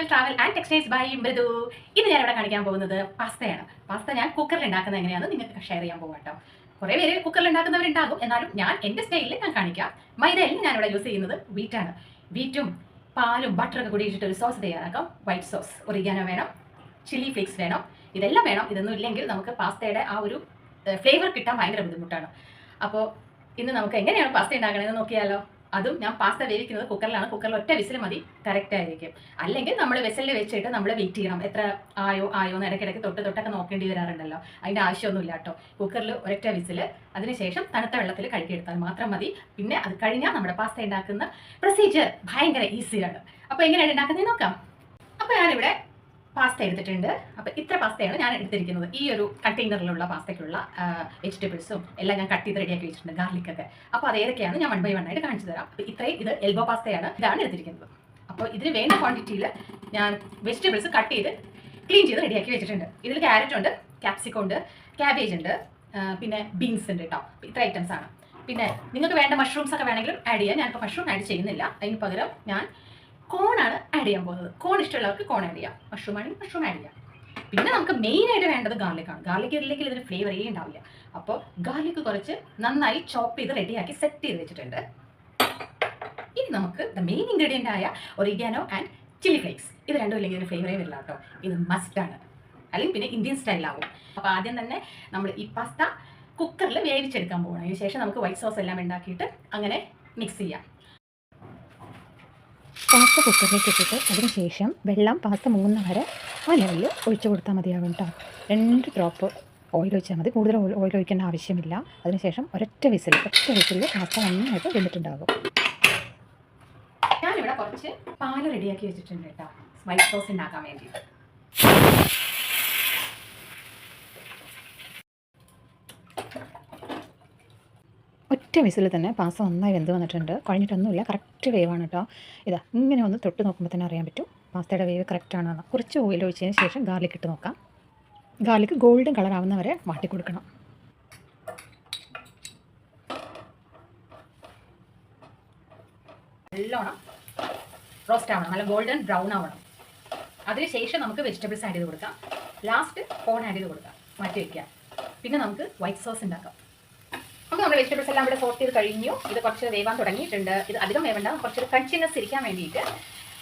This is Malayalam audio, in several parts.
Channel travel and textiles by Mridu. ഇന്ന് ഞാൻ ഇവിടെ കാണിക്കാൻ പോകുന്നത് പാസ്തയാണ്. പാസ്ത ഞാൻ കുക്കറിൽ ഉണ്ടാക്കുന്നത് എങ്ങനെയാണെന്ന് നിങ്ങൾക്ക് ഷെയർ ചെയ്യാൻ പോകും കേട്ടോ കുറേ പേര് കുക്കറിൽ ഉണ്ടാക്കുന്നവരുണ്ടാകും. എന്നാലും ഞാൻ എന്റെ സ്റ്റൈലിൽ ഞാൻ കാണിക്കാം. മൈദയിൽ ഞാൻ ഇവിടെ യൂസ് ചെയ്യുന്നത് വീറ്റാണ് വീറ്റും പാലും ബട്ടറൊക്കെ കൂടി ഒരു സോസ് തയ്യാറാക്കാം. വൈറ്റ് സോസ് ഒറിഗാനോ വേണം. ചില്ലി ഫ്ലേക്സ് വേണം. ഇതെല്ലാം വേണം. ഇതൊന്നും ഇല്ലെങ്കിൽ നമുക്ക് പാസ്തയുടെ ആ ഒരു ഫ്ലേവർ കിട്ടാൻ ഭയങ്കര ബുദ്ധിമുട്ടാണ്. അപ്പോൾ ഇന്ന് നമുക്ക് എങ്ങനെയാണ് പാസ്ത ഉണ്ടാക്കണമെന്ന് നോക്കിയാലോ. അതും ഞാൻ പാസ്ത വേവിക്കുന്നത് കുക്കറിലാണ് കുക്കറിൽ ഒറ്റ വിസിൽ മതി. കറക്റ്റ് ആയിരിക്കും. അല്ലെങ്കിൽ നമ്മൾ വിസലിൽ വെച്ചിട്ട് നമ്മൾ വെയിറ്റ് ചെയ്യണം. എത്ര ആയോ ആയോ എന്ന് ഇടയ്ക്കിടയ്ക്ക് തൊട്ട് തൊട്ടൊക്കെ നോക്കേണ്ടി വരാറുണ്ടല്ലോ. അതിന്റെ ആവശ്യമൊന്നുമില്ല കേട്ടോ. കുക്കറിൽ ഒരൊറ്റ വിസിൽ. അതിനുശേഷം തണുത്ത വെള്ളത്തിൽ കഴുകിയെടുത്താൽ മാത്രം മതി. പിന്നെ അത് കഴിഞ്ഞാൽ നമ്മുടെ പാസ്ത ഉണ്ടാക്കുന്ന പ്രൊസീജിയർ ഭയങ്കര ഈസിയാണ് അപ്പോൾ എങ്ങനെയാണ് ഉണ്ടാക്കുന്നത്? നോക്കാം. അപ്പോൾ ഞാനിവിടെ പാസ്ത എടുത്തിട്ടുണ്ട്. അപ്പോൾ ഇത്ര പാസ്തയാണ് ഞാൻ എടുത്തിരിക്കുന്നത്. ഈ ഒരു കണ്ടെയ്നറിലുള്ള പാസ്തയ്ക്കുള്ള വെജിറ്റബിൾസും എല്ലാം ഞാൻ കട്ട് ചെയ്ത് റെഡിയാക്കി വെച്ചിട്ടുണ്ട് ഗാർലിക്കൊക്കെ അപ്പോൾ അത് ഏതൊക്കെയാണ് ഞാൻ വൺ ബൈ വൺ ആയിട്ട് കാണിച്ചു തരാം. അപ്പോൾ ഇത്രയും ഇത് എൽബോ പാസ്തയാണ് ഇതാണ് എടുത്തിരിക്കുന്നത്. അപ്പോൾ ഇതിന് വേണ്ട ക്വാണ്ടിറ്റിയിൽ ഞാൻ വെജിറ്റബിൾസ് കട്ട് ചെയ്ത് ക്ലീൻ ചെയ്ത് റെഡിയാക്കി വെച്ചിട്ടുണ്ട്. ഇതിൽ ക്യാരറ്റ് ഉണ്ട് ക്യാപ്സിക്കം ഉണ്ട് ക്യാബേജ് ഉണ്ട് പിന്നെ ബീൻസ് ഉണ്ട് കേട്ടോ ഇത്ര ഐറ്റംസ് ആണ്. പിന്നെ നിങ്ങൾക്ക് വേണ്ട മഷ്റൂംസ് ഒക്കെ വേണമെങ്കിലും ആഡ് ചെയ്യാം. ഞാനിപ്പോൾ മഷ്റൂം ആഡ് ചെയ്യുന്നില്ല. അതിന് പകരം ഞാൻ കോണാണ് ആഡ് ചെയ്യാൻ പോകുന്നത്. കോൺ ഇഷ്ടമുള്ളവർക്ക് കോൺ ആഡ് ചെയ്യാം. മഷ്റൂം ആണെങ്കിൽ മഷ്റൂം ആഡ് ചെയ്യാം. പിന്നെ നമുക്ക് മെയിൻ ആയിട്ട് വേണ്ടത് ഗാർലിക്കാണ് ഗാർലിക് ഇല്ലെങ്കിൽ ഇതിന് ഫ്ലേവറേ ഉണ്ടാവില്ല. അപ്പോൾ ഗാർലിക് കുറച്ച് നന്നായി ചോപ്പ് ചെയ്ത് റെഡിയാക്കി സെറ്റ് ചെയ്ത് വെച്ചിട്ടുണ്ട്. ഇനി നമുക്ക് ദ മെയിൻ ഇൻഗ്രീഡിയന്റ് ആയ ഒറിഗാനോ ആൻഡ് ചില്ലി ഫ്ലേക്സ് ഇത് രണ്ടും ഇല്ലെങ്കിൽ ഇതിന് ഫ്ലേവറേ വരില്ല കേട്ടോ. ഇത് മസ്റ്റാണ് അല്ലെങ്കിൽ പിന്നെ ഇന്ത്യൻ സ്റ്റൈലാകും അപ്പോൾ ആദ്യം തന്നെ നമ്മൾ ഈ പാസ്ത കുക്കറിൽ വേവിച്ചെടുക്കാൻ പോകണം അതിന് ശേഷം നമുക്ക് വൈറ്റ് സോസ് എല്ലാം ഉണ്ടാക്കിയിട്ട് അങ്ങനെ മിക്സ് ചെയ്യാം. പാസ്ത കുക്കറിലേക്ക് ഇട്ടിട്ട് അതിന് ശേഷം വെള്ളം പാസ്ത മുങ്ങുന്ന വരെ ആ ലെവലിൽ ഒഴിച്ചു കൊടുത്താൽ മതിയാകും കേട്ടോ രണ്ട് ഡ്രോപ്പ് ഓയിൽ ഒഴിച്ചാൽ മതി. കൂടുതൽ ഓയിൽ ഒഴിക്കേണ്ട ആവശ്യമില്ല. അതിനുശേഷം ഒരൊറ്റ വിസിൽ ഒറ്റ വിസിൽ പാസ്ത നന്നായിട്ട് വെന്തിട്ടുണ്ടാകും. ഞാനിവിടെ കുറച്ച് പാൽ റെഡിയാക്കി വെച്ചിട്ടുണ്ട് കേട്ടോ വൈറ്റ് സോസ് ഉണ്ടാക്കാൻ വേണ്ടി. ഒറ്റ വിസിൽ തന്നെ പാസ്ത നന്നായി വെന്ത് വന്നിട്ടുണ്ട്. കഴിഞ്ഞിട്ടൊന്നുമില്ല. കറക്റ്റ് വേവാണ് കേട്ടോ ഇതാ ഇങ്ങനെ ഒന്ന് തൊട്ട് നോക്കുമ്പോൾ തന്നെ അറിയാൻ പറ്റും. പാസ്തയുടെ വേവ് കറക്റ്റ് ആണെന്ന് കുറച്ച് ഓയിൽ ഒഴിച്ചതിന് ശേഷം ഗാർലിക് ഇട്ട് നോക്കാം. ഗാർലിക് ഗോൾഡൻ കളർ ആവുന്ന വരെ വാട്ടി കൊടുക്കണം. നല്ലോണം റോസ്റ്റ് ആവണം. നല്ല ഗോൾഡൻ ബ്രൗൺ ആവണം. അതിനുശേഷം നമുക്ക് വെജിറ്റബിൾസ് ആഡ് ചെയ്ത് കൊടുക്കാം. ലാസ്റ്റ് കോൺ ആഡ് ചെയ്ത് കൊടുക്കാം. മാറ്റി വയ്ക്കാം പിന്നെ നമുക്ക് വൈറ്റ് സോസ് ഉണ്ടാക്കാം. അപ്പോൾ നമ്മുടെ വെജിറ്റബിൾസ് എല്ലാം ഇവിടെ സോർട്ട് ചെയ്ത് കഴിഞ്ഞു. ഇത് കുറച്ച് വേവാൻ തുടങ്ങിയിട്ടുണ്ട്. ഇത് അധികം വേവണ്ട കുറച്ചൊരു ക്രഞ്ചിനെസ് ഇരിക്കാൻ വേണ്ടിയിട്ട്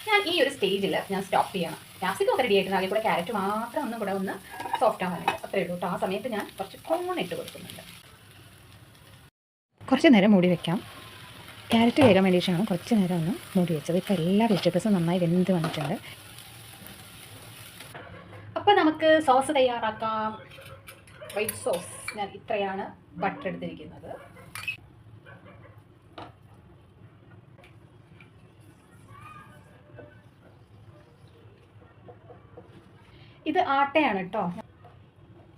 ഞാൻ ഈ ഒരു സ്റ്റേജിൽ ഞാൻ സ്റ്റോപ്പ് ചെയ്യണം. ക്യാപ്സിക്കം ഒക്കെ റെഡി ആയിട്ട് അതിൽ കൂടെ ക്യാരറ്റ് മാത്രം ഒന്നും കൂടെ ഒന്ന് സോഫ്റ്റ് ആവാനുണ്ട് അത്രയേ ഉള്ളൂ ആ സമയത്ത് ഞാൻ കുറച്ച് കോൺ ഇട്ട് കൊടുക്കുന്നുണ്ട്. കുറച്ച് നേരം മൂടി വെക്കാം. ക്യാരറ്റ് വേഗം വേണ്ടിയിട്ടാണ് കുറച്ച് നേരം ഒന്ന് മൂടി വെച്ചത്. ഇപ്പോൾ എല്ലാ വെജിറ്റബിൾസും നന്നായി വെന്ത് വന്നിട്ടുണ്ട്. അപ്പോൾ നമുക്ക് സോസ് തയ്യാറാക്കാം. വൈറ്റ് സോസ് ഞാൻ ഇത്രയാണ് ബട്ടർ എടുത്തിരിക്കുന്നത്. ഇത് ആട്ടയാണ് കേട്ടോ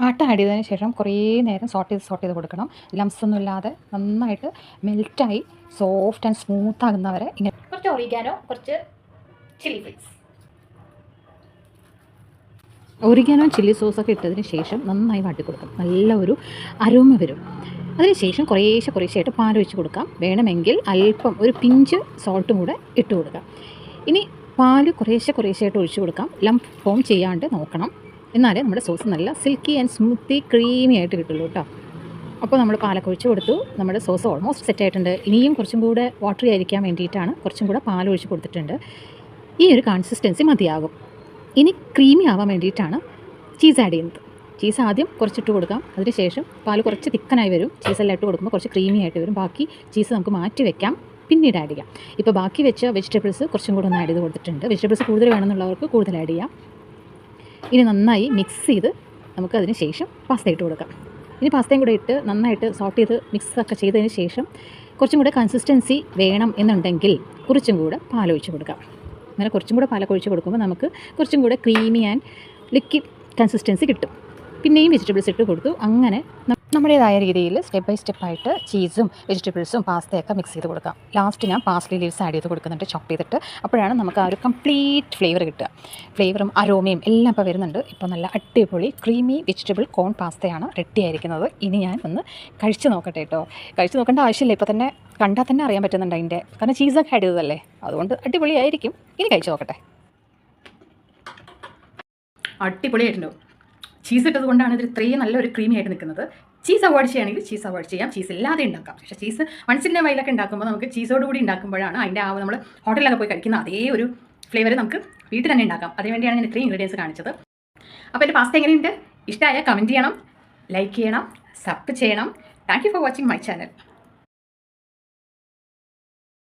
ആട്ട ആഡ് ചെയ്തതിന് ശേഷം കുറേ നേരം സോട്ട് ചെയ്ത് സോട്ട് ചെയ്ത് കൊടുക്കണം. ലംസ് ഒന്നും ഇല്ലാതെ നന്നായിട്ട് മെൽറ്റായി സോഫ്റ്റ് ആൻഡ് സ്മൂത്ത് ആകുന്നവരെ ഇങ്ങനെ കുറച്ച് ഒറിഗാനോ കുറച്ച് ചില്ലി ഫ്ലേക്സ് ഒറിഗാനോ ചില്ലി സോസൊക്കെ ഇട്ടതിന് ശേഷം നന്നായി വാട്ടി കൊടുക്കും. നല്ല ഒരു അരോമ വരും. അതിനുശേഷം കുറേശ്ശെ കുറേശ്ശെയായിട്ട് പാൽ ഒഴിച്ച് കൊടുക്കാം. വേണമെങ്കിൽ അല്പം ഒരു പിഞ്ച് സോൾട്ടും കൂടെ ഇട്ട് കൊടുക്കാം. ഇനി പാൽ കുറേശ്ശെ കുറേശ്ശെയായിട്ട് ഒഴിച്ച് കൊടുക്കാം. ലംപ് ഫോം ചെയ്യാണ്ട് നോക്കണം. എന്നാലേ നമ്മുടെ സോസ് നല്ല സിൽക്കി ആൻഡ് സ്മൂത്തി ക്രീമി ആയിട്ട് കിട്ടുള്ളൂ കേട്ടോ. അപ്പോൾ നമ്മൾ പാലൊക്കെ ഒഴിച്ച് കൊടുത്തു. നമ്മുടെ സോസ് ഓൾമോസ്റ്റ് സെറ്റ് ആയിട്ടുണ്ട്. ഇനിയും കുറച്ചും കൂടെ വാട്ടറി ആയിരിക്കാൻ വേണ്ടിയിട്ടാണ് കുറച്ചും കൂടെ പാൽ ഒഴിച്ച് കൊടുത്തിട്ടുണ്ട്. ഈ ഒരു കൺസിസ്റ്റൻസി മതിയാകും. ഇനി ക്രീമി ആവാൻ വേണ്ടിയിട്ടാണ് ചീസ് ആഡ് ചെയ്യുന്നത്. ചീസ് ആദ്യം കുറച്ചിട്ട് കൊടുക്കാം. അതിനുശേഷം പാൽ കുറച്ച് തിക്കനായി വരും. ചീസെല്ലാം ഇട്ട് കൊടുക്കുമ്പോൾ കുറച്ച് ക്രീമി ആയിട്ട് വരും. ബാക്കി ചീസ് നമുക്ക് മാറ്റി വെക്കാം. പിന്നീട് ആഡ് ചെയ്യാം. ഇപ്പോൾ ബാക്കി വെച്ച വെജിറ്റബിൾസ് കുറച്ചും കൂടെ ഒന്ന് ആഡ് ചെയ്ത് കൊടുത്തിട്ടുണ്ട്. വെജിറ്റബിൾസ് കൂടുതൽ വേണമെന്നുള്ളവർക്ക് കൂടുതൽ ആഡ് ചെയ്യാം. ഇനി നന്നായി മിക്സ് ചെയ്ത് നമുക്ക് അതിന് ശേഷം പാസ്ത ഇട്ട് കൊടുക്കാം. ഇനി പാസ്തയും കൂടെ ഇട്ട് നന്നായിട്ട് സോട്ട് ചെയ്ത് മിക്സ് ഒക്കെ ചെയ്തതിന് ശേഷം കുറച്ചും കൂടെ കൺസിസ്റ്റൻസി വേണം എന്നുണ്ടെങ്കിൽ കുറച്ചും കൂടെ പാലൊഴിച്ച് കൊടുക്കാം. അങ്ങനെ കുറച്ചും കൂടെ പാലൊക്കെ ഒഴിച്ച് കൊടുക്കുമ്പോൾ നമുക്ക് കുറച്ചും കൂടെ ക്രീമി ആൻഡ് ലിക്വിഡ് കൺസിസ്റ്റൻസി കിട്ടും. പിന്നെയും വെജിറ്റബിൾസ് ഇട്ട് കൊടുത്തു. അങ്ങനെ നമ്മുടേതായ രീതിയിൽ സ്റ്റെപ്പ് ബൈ സ്റ്റെപ്പായിട്ട് ചീസും വെജിറ്റബിൾസും പാസ്തയൊക്കെ മിക്സ് ചെയ്ത് കൊടുക്കാം. ലാസ്റ്റ് ഞാൻ പാസ്ലി ലീവ്സ് ആഡ് ചെയ്ത് കൊടുക്കുന്നുണ്ട് ചോപ്പ് ചെയ്തിട്ട്. അപ്പോഴാണ് നമുക്ക് ആ ഒരു കംപ്ലീറ്റ് ഫ്ലേവർ കിട്ടുക. ഫ്ലേവറും അരോമയും എല്ലാം ഇപ്പോൾ വരുന്നുണ്ട്. ഇപ്പോൾ നല്ല അടിപൊളി ക്രീമി വെജിറ്റബിൾ കോൺ പാസ്തയാണ് റെഡി ആയിരിക്കുന്നത്. ഇനി ഞാൻ ഒന്ന് കഴിച്ച് നോക്കട്ടെ കേട്ടോ കഴിച്ച് നോക്കേണ്ട ആവശ്യമില്ല. ഇപ്പോൾ തന്നെ കണ്ടാൽ തന്നെ അറിയാൻ പറ്റുന്നുണ്ട് അതിന്റെ. കാരണം ചീസൊക്കെ ആഡ് ചെയ്തതല്ലേ? അതുകൊണ്ട് അടിപൊളിയായിരിക്കും. ഇനി കഴിച്ച് നോക്കട്ടെ. അടിപൊളിയായിട്ടുണ്ടാവും ചീസ് ഇട്ടത് കൊണ്ടാണ് ഇത് ഇത്രയും നല്ലൊരു ക്രീമി ആയിട്ട് നിൽക്കുന്നത്. ചീസ് അവോയ്ഡ് ചെയ്യുകയാണെങ്കിൽ ചീസ് അവോയ്ഡ് ചെയ്യാം. ചീസ് ഇല്ലാതെ ഉണ്ടാക്കാം. പക്ഷേ ചീസ് മൺസിന്റെ വയലൊക്കെ ഉണ്ടാക്കുമ്പോൾ നമുക്ക് ചീസോട് കൂടി ഉണ്ടാക്കുമ്പോഴാണ് അതിന്റെ ആ നമ്മൾ ഹോട്ടലിലൊക്കെ പോയി കഴിക്കുന്ന അതേ ഒരു ഫ്ലേവർ നമുക്ക് വീട്ടിൽ തന്നെ ഉണ്ടാക്കാം. അതിനുവേണ്ടിയാണ് ഞാൻ ഇത്രയും ഇൻഗ്രീഡിയൻസ് കാണിച്ചത്. അപ്പോൾ എന്റെ പാസ്ത എങ്ങനെയുണ്ട്? ഇഷ്ടമായ കമന്റ് ചെയ്യണം. ലൈക്ക് ചെയ്യണം. സബ് ചെയ്യണം. Thank you for watching my channel